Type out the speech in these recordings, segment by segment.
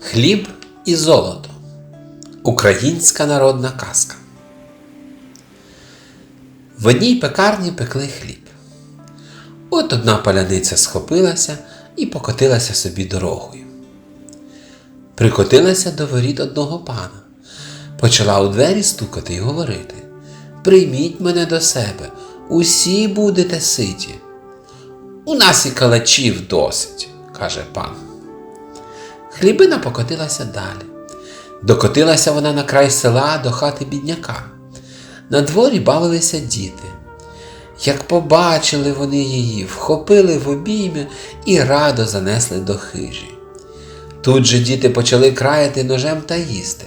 Хліб і золото. Українська народна казка. В одній пекарні пекли хліб. От одна паляниця схопилася і покотилася собі дорогою. Прикотилася до воріт одного пана, почала у двері стукати і говорити: Прийміть мене до себе, усі будете ситі. У нас і калачів досить, каже пан. Хлібина покотилася далі. Докотилася вона на край села до хати бідняка. На дворі бавилися діти. Як побачили вони її, вхопили в обійми і радо занесли до хижі. Тут же діти почали краяти ножем та їсти.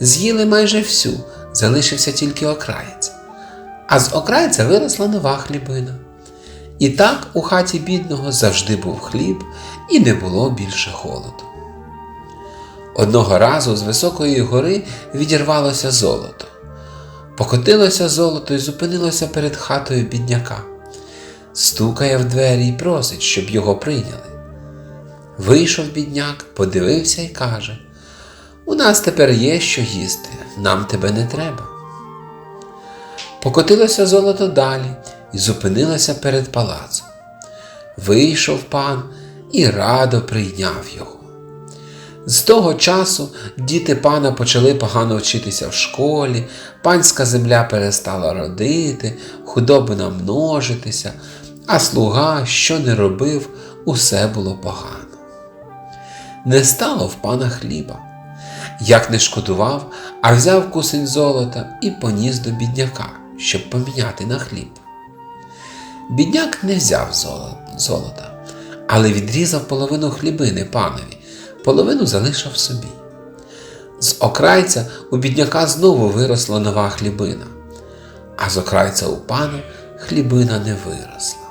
З'їли майже всю, залишився тільки окраєць. А з окрайця виросла нова хлібина. І так у хаті бідного завжди був хліб, і не було більше холоду. Одного разу з високої гори відірвалося золото. Покотилося золото і зупинилося перед хатою бідняка. Стукає в двері і просить, щоб його прийняли. Вийшов бідняк, подивився і каже: У нас тепер є що їсти, нам тебе не треба. Покотилося золото далі і зупинилося перед палацом. Вийшов пан і радо прийняв його. З того часу діти пана почали погано вчитися в школі, панська земля перестала родити, худобина множитися, а слуга, що не робив, усе було погано. Не стало в пана хліба. Як не шкодував, а взяв кусень золота і поніс до бідняка, щоб поміняти на хліб. Бідняк не взяв золо- золота, але відрізав половину хлібини панові, половину залишив собі. З окрайця у бідняка знову виросла нова хлібина, а з окрайця у пана хлібина не виросла.